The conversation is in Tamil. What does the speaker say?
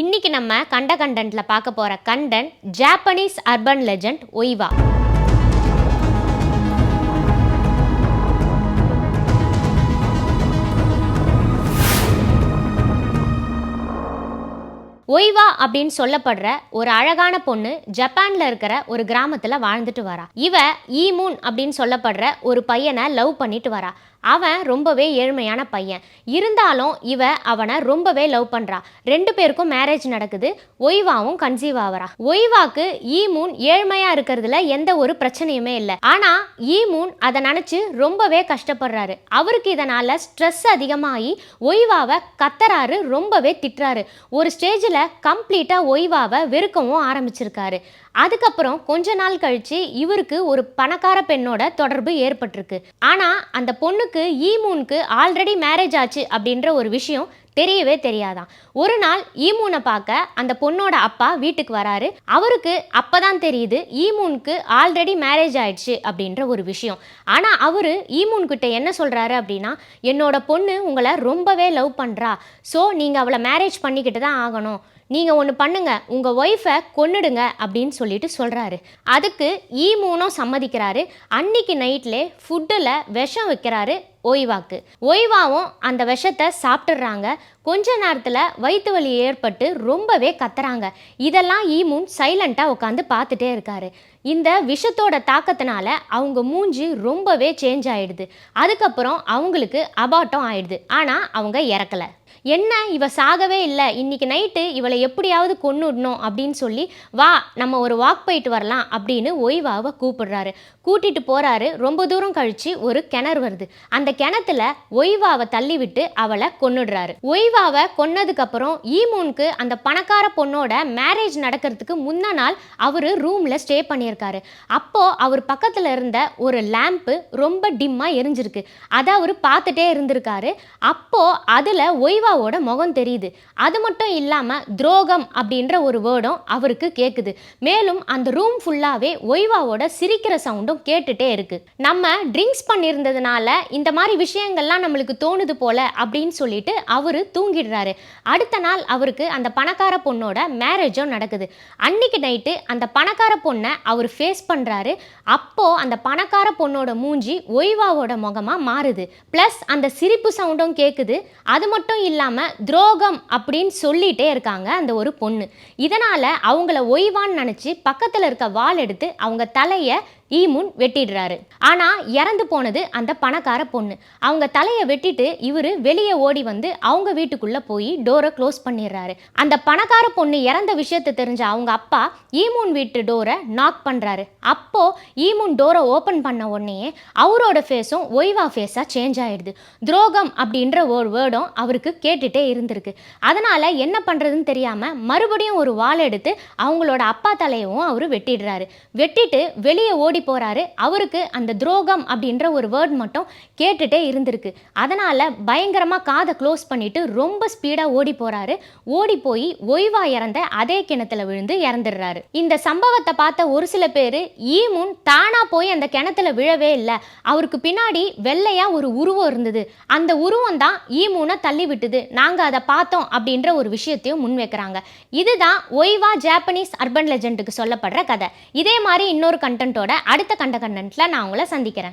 இன்னைக்கு நம்ம கண்ட கண்டென்ட்ல பார்க்க போற கண்டென்ட் ஜாப்பனீஸ் அர்பன் லெஜண்ட் ஒய்வா ஒய்வா அப்படின்னு சொல்லப்படுற ஒரு அழகான பொண்ணு ஜப்பான்ல இருக்கிற ஒரு கிராமத்துல வாழ்ந்துட்டு வரா. இவ ஈமூன் அப்படின்னு சொல்லப்படுற ஒரு பையனை லவ் பண்ணிட்டு வரா. அவன் ரொம்பவே ஏழ்மையான பையன். இருந்தாலும் இவ அவனை ரொம்பவே லவ் பண்றா. ரெண்டு பேருக்கும் மேரேஜ் நடக்குது. ஒய்வாவும் கன்சீவ் ஆவறா. ஒய்வாக்கு ஈமூன் ஏழ்மையா இருக்கிறதுல எந்த ஒரு பிரச்சனையுமே இல்லை. ஆனா ஈமூன் அதை நினைச்சு ரொம்பவே கஷ்டப்படுறாரு. அவருக்கு இதனால ஸ்ட்ரெஸ் அதிகமாகி ஒய்வாவை கத்தறாரு ரொம்பவே திட்டுறாரு. ஒரு ஸ்டேஜில் கம்ப்ளீட்டாக ஒய்வாவை வெறுக்கவும் ஆரம்பிச்சிருக்காரு. அதுக்கப்புறம் கொஞ்ச நாள் கழிச்சு இவருக்கு ஒரு பணக்கார பெண்ணோட தொடர்பு ஏற்பட்டிருக்கு. ஆனா அந்த பொண்ணுக்கு ஈமூனுக்கு ஆல்ரெடி மேரேஜ் ஆச்சு அப்படின்ற ஒரு விஷயம் தெரியவே தெரியாதாம் ஒரு நாள் ஈமூனை பார்க்க அந்த பொண்ணோட அப்பா வீட்டுக்கு வராரு. அவருக்கு அப்பதான் தெரியுது ஈமூனுக்கு ஆல்ரெடி மேரேஜ் ஆயிடுச்சு அப்படின்ற ஒரு விஷயம். ஆனா அவரு ஈமூன் கிட்ட என்ன சொல்றாரு அப்படின்னா என்னோட பொண்ணு உங்களை ரொம்பவே லவ் பண்றா. ஸோ நீங்க அவளை மேரேஜ் பண்ணிக்கிட்டு தான் ஆகணும். நீங்கள் ஒன்று பண்ணுங்க உங்கள் ஒய்ஃபை கொன்னுடுங்க அப்படின்னு சொல்லிட்டு சொல்கிறாரு அதுக்கு ஈமூனும் சம்மதிக்கிறாரு. அன்னைக்கு நைட்லே ஃபுட்டில் விஷம் வைக்கிறாரு. ஓய்வாக்கு. ஓய்வாவும் அந்த விஷத்தை சாப்பிட்டுடுறாங்க கொஞ்ச நேரத்தில் வயிற்று வலி ஏற்பட்டு ரொம்பவே கத்துறாங்க. இதெல்லாம் ஈமுன் சைலண்ட்டாக உட்காந்து பார்த்துட்டே இருக்காரு. இந்த விஷத்தோட தாக்கத்தினால அவங்க மூஞ்சி ரொம்பவே சேஞ்ச் ஆயிடுது. அதுக்கப்புறம் அவங்களுக்கு அபாட்டம் ஆயிடுது. ஆனால் அவங்க இறக்கலை. என்ன இவ சாகவே இல்லை. இன்னைக்கு நைட்டு இவளை எப்படியாவது கொண்டுடணும் அப்படின்னு சொல்லி வா நம்ம ஒரு வாக் போயிட்டு வரலாம் அப்படின்னு ஒய்வாவை கூப்பிடுறாரு. கூட்டிட்டு போறாரு. ரொம்ப தூரம் கழிச்சு ஒரு கிணறு வருது. அந்த கிணத்துல ஒய்வாவை தள்ளிவிட்டு அவளை கொன்னுடுறாரு. ஒய்வாவை கொன்னதுக்கு அப்புறம் ஈமூனுக்கு அந்த பணக்கார பொண்ணோட மேரேஜ் நடக்கிறதுக்கு முன்ன நாள் அவரு ரூம்ல ஸ்டே பண்ணியிருக்காரு. அப்போ அவர் பக்கத்துல இருந்த ஒரு லேம்ப்பு ரொம்ப டிம்மா எரிஞ்சிருக்கு. அதை அவர் பார்த்துட்டே இருந்திருக்காரு. அப்போ அதுல ஒய்வாவோட முகம் தெரியுது. அது மட்டும் இல்லாம துரோகம் அப்படின்ற ஒரு வேர்டும் அவருக்கு கேட்குது மேலும் அந்த ரூம் ஃபுல்லாவே ஒய்வாவோட சிரிக்கிற சவுண்டும் கேட்டுட்டே இருக்கு. நம்ம ட்ரிங்க்ஸ் பண்ணியிருந்ததுனால இந்த மாதிரி விஷயங்கள்லாம் நம்மளுக்கு தோணுது போல அப்படின்னு சொல்லிட்டு அவர் தூங்கிடுறாரு. அடுத்த நாள் அவருக்கு அந்த பணக்கார பொண்ணோட மேரேஜும் நடக்குது. அன்னைக்கு நைட்டு அந்த பணக்கார பொண்ணை அவர் ஃபேஸ் பண்ணுறாரு அப்போது அந்த பணக்கார பொண்ணோட மூஞ்சி ஒய்வாவோட முகமாக மாறுது. ப்ளஸ் அந்த சிரிப்பு சவுண்டும் கேட்குது அது மட்டும் இல்லாமல் துரோகம் அப்படின்னு சொல்லிட்டே இருக்காங்க அந்த ஒரு பொண்ணு. இதனால் அவங்கள ஒய்வான்னு நினச்சி பக்கத்தில் இருக்க வால் எடுத்து அவங்க தலையை ஈமுன் வெட்டிடுறாரு. ஆனால் இறந்து போனது அந்த பணக்கார பொண்ணு. அவங்க தலையை வெட்டிட்டு இவரு வெளியே ஓடி வந்து அவங்க வீட்டுக்குள்ளே போய் டோரை க்ளோஸ் பண்ணிடுறாரு. அந்த பணக்கார பொண்ணு இறந்த விஷயத்தை தெரிஞ்ச அவங்க அப்பா ஈமூன் வீட்டு டோரை நாக் பண்ணுறாரு அப்போது ஈமுன் டோரை ஓப்பன் பண்ண உடனே அவரோட ஃபேஸும் ஒய்வா ஃபேஸாக சேஞ்ச் ஆகிடுது துரோகம் அப்படின்ற ஒரு வேர்டும் அவருக்கு கேட்டுகிட்டே இருந்திருக்கு. அதனால் என்ன பண்ணுறதுன்னு தெரியாமல் மறுபடியும் ஒரு வால் எடுத்து அவங்களோட அப்பா தலையவும் அவர் வெட்டிடுறாரு. வெட்டிட்டு வெளியே ஓடி போறாரு. அவருக்கு அந்த துரோகம் அப்படின்ற ஒரு வேர்ட் மட்டும் கேட்டுட்டே இருந்திருக்கு. அதனால் பயங்கரமாக காதை க்ளோஸ் பண்ணிவிட்டு ரொம்ப ஸ்பீடாக ஓடி போகிறாரு ஓடி போய் ஓய்வாக இறந்த அதே கிணத்துல விழுந்து இறந்துடுறாரு. இந்த சம்பவத்தை பார்த்த ஒரு சில பேர் ஈமுன் தானாக போய் அந்த கிணத்துல விழவே இல்லை. அவருக்கு பின்னாடி வெள்ளையாக ஒரு உருவம் இருந்தது. அந்த உருவம் தான் ஈமூனை தள்ளி விட்டுது. நாங்கள் அதை பார்த்தோம் அப்படின்ற ஒரு விஷயத்தையும் முன்வைக்கிறாங்க. இதுதான் ஒய்வா ஜாப்பனீஸ் அர்பன் லெஜெண்டுக்கு சொல்லப்படுற கதை. இதே மாதிரி இன்னொரு கண்டென்ட்டோட அடுத்த கண்ட கண்டென்ட்ல நான் உங்களை சந்திக்கிறேன்.